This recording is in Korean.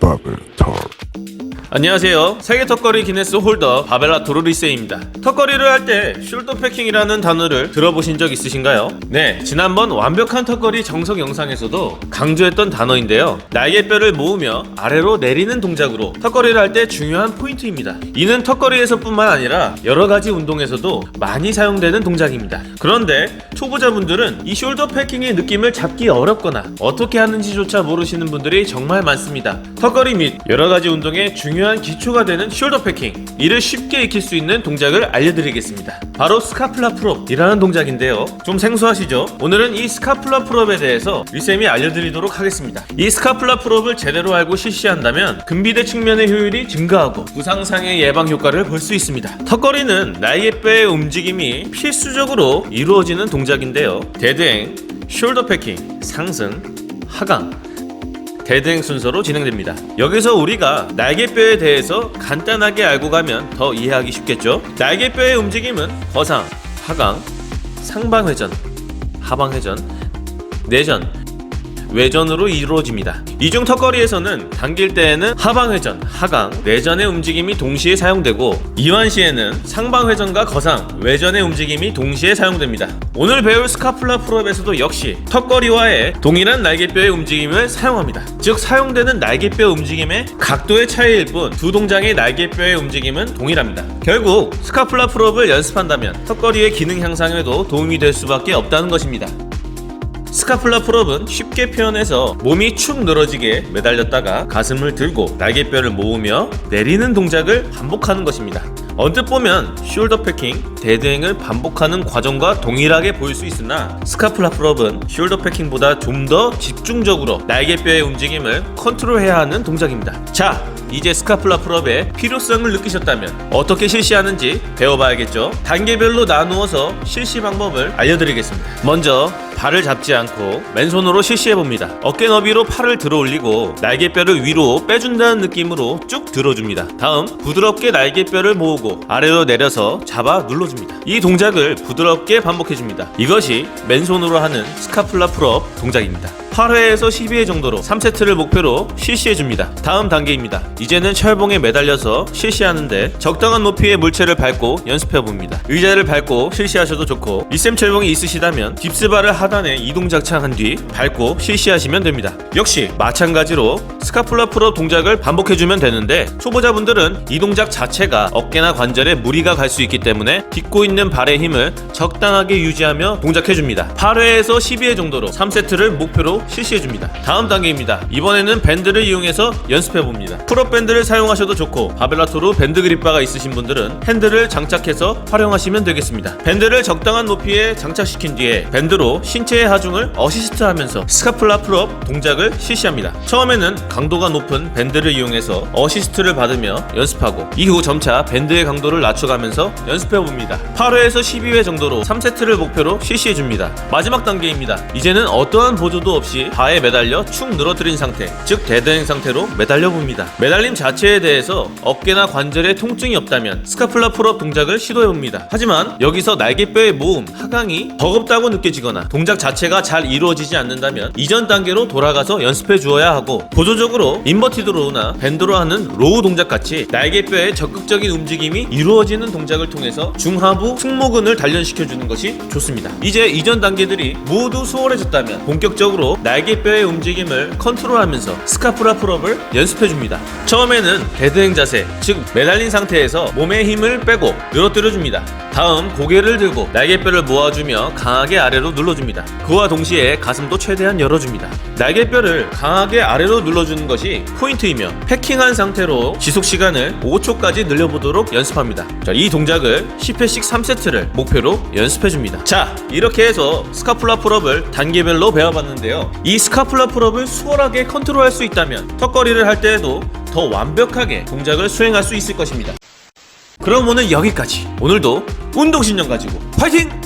Bobby. Tarr. 안녕하세요. 세계 턱걸이 기네스 홀더 바벨라 도르리세입니다. 턱걸이를 할 때 숄더 패킹이라는 단어를 들어보신 적 있으신가요? 네, 지난번 완벽한 턱걸이 정석 영상에서도 강조했던 단어인데요. 날개뼈를 모으며 아래로 내리는 동작으로 턱걸이를 할 때 중요한 포인트입니다. 이는 턱걸이에서뿐만 아니라 여러 가지 운동에서도 많이 사용되는 동작입니다. 그런데 초보자분들은 이 숄더 패킹의 느낌을 잡기 어렵거나 어떻게 하는지조차 모르시는 분들이 정말 많습니다. 턱걸이 및 여러 가지 운동의 중요 한 기초가 되는 숄더 패킹 이를 쉽게 익힐 수 있는 동작을 알려드리겠습니다. 바로 스카플라 풀업이라는 동작인데요. 좀 생소하시죠? 오늘은 이 스카플라 풀업에 대해서 리쌤이 알려드리도록 하겠습니다. 이 스카플라 풀업을 제대로 알고 실시한다면 근비대 측면의 효율이 증가하고 부상상의 예방 효과를 볼 수 있습니다. 턱걸이는 날개뼈의 움직임이 필수적으로 이루어지는 동작인데요. 대대행, 숄더 패킹, 상승, 하강, 대대행 순서로 진행됩니다. 여기서 우리가 날개뼈에 대해서 간단하게 알고 가면 더 이해하기 쉽겠죠? 날개뼈의 움직임은 거상, 하강, 상방회전, 하방회전, 내전, 외전으로 이루어집니다. 이중 턱걸이에서는 당길 때에는 하방 회전, 하강, 내전의 움직임이 동시에 사용되고 이완 시에는 상방 회전과 거상, 외전의 움직임이 동시에 사용됩니다. 오늘 배울 스카플라 풀업에서도 역시 턱걸이와의 동일한 날개뼈의 움직임을 사용합니다. 즉 사용되는 날개뼈 움직임의 각도의 차이일 뿐 두 동작의 날개뼈의 움직임은 동일합니다. 결국 스카플라 풀업을 연습한다면 턱걸이의 기능 향상에도 도움이 될 수밖에 없다는 것입니다. 스카플라 풀업은 쉽게 표현해서 몸이 축 늘어지게 매달렸다가 가슴을 들고 날개뼈를 모으며 내리는 동작을 반복하는 것입니다. 언뜻 보면 숄더 패킹, 대대행을 반복하는 과정과 동일하게 보일 수 있으나 스카플라 풀업은 숄더 패킹보다 좀 더 집중적으로 날개뼈의 움직임을 컨트롤해야 하는 동작입니다. 자, 이제 스카플라 풀업의 필요성을 느끼셨다면 어떻게 실시하는지 배워봐야겠죠? 단계별로 나누어서 실시 방법을 알려드리겠습니다. 먼저 발을 잡지 않고 맨손으로 실시해 봅니다. 어깨 너비로 팔을 들어 올리고 날개뼈를 위로 빼준다는 느낌으로 쭉 들어줍니다. 다음 부드럽게 날개뼈를 모으고 아래로 내려서 잡아 눌러줍니다. 이 동작을 부드럽게 반복해 줍니다. 이것이 맨손으로 하는 스카플라 풀업 동작입니다. 8회에서 12회 정도로 3세트를 목표로 실시해 줍니다. 다음 단계입니다. 이제는 철봉에 매달려서 실시하는데 적당한 높이의 물체를 밟고 연습해 봅니다. 의자를 밟고 실시하셔도 좋고 리셈 철봉이 있으시다면 깁스바를 하단에 이동 장착한 뒤 밟고 실시하시면 됩니다. 역시 마찬가지로 스카플라 풀업 동작을 반복해 주면 되는데 초보자분들은 이 동작 자체가 어깨나 관절에 무리가 갈 수 있기 때문에 딛고 있는 발의 힘을 적당하게 유지하며 동작해 줍니다. 8회에서 12회 정도로 3세트를 목표로 실시해 줍니다. 다음 단계입니다. 이번에는 밴드를 이용해서 연습해 봅니다. 풀업 밴드를 사용하셔도 좋고 바벨라토로 밴드 그립바가 있으신 분들은 핸들을 장착해서 활용하시면 되겠습니다. 밴드를 적당한 높이에 장착시킨 뒤에 밴드로 신체의 하중을 어시스트하면서 스카플라 풀업 동작을 실시합니다. 처음에는 강도가 높은 밴드를 이용해서 어시스트를 받으며 연습하고 이후 점차 밴드의 강도를 낮춰가면서 연습해 봅니다. 8회에서 12회 정도로 3세트를 목표로 실시해 줍니다. 마지막 단계입니다. 이제는 어떠한 보조도 없이 바에 매달려 축 늘어뜨린 상태, 즉 대대행 상태로 매달려 봅니다. 매달림 자체에 대해서 어깨나 관절에 통증이 없다면 스카플라 풀업 동작을 시도해 봅니다. 하지만 여기서 날개뼈의 모음, 하강이 버겁다고 느껴지거나 동작 자체가 잘 이루어지지 않는다면 이전 단계로 돌아가서 연습해 주어야 하고 보조적으로 인버티드 로우나 밴드로 하는 로우 동작 같이 날개뼈의 적극적인 움직임이 이루어지는 동작을 통해서 중하부 승모근을 단련시켜 주는 것이 좋습니다. 이제 이전 단계들이 모두 수월해졌다면 본격적으로 날개뼈의 움직임을 컨트롤하면서 스카프라 풀업을 연습해 줍니다. 처음에는 대대행 자세, 즉 매달린 상태에서 몸의 힘을 빼고 늘어뜨려 줍니다. 다음 고개를 들고 날개뼈를 모아주며 강하게 아래로 눌러줍니다. 그와 동시에 가슴도 최대한 열어줍니다. 날개뼈를 강하게 아래로 눌러주는 것이 포인트이며 패킹한 상태로 지속 시간을 5초까지 늘려보도록 연습합니다. 자, 이 동작을 10회씩 3세트를 목표로 연습해줍니다. 자, 이렇게 해서 스카플라 풀업을 단계별로 배워봤는데요. 이 스카플라 풀업을 수월하게 컨트롤할 수 있다면 턱걸이를 할 때에도 더 완벽하게 동작을 수행할 수 있을 것입니다. 그럼 오늘 여기까지. 오늘도 운동신념 가지고 파이팅!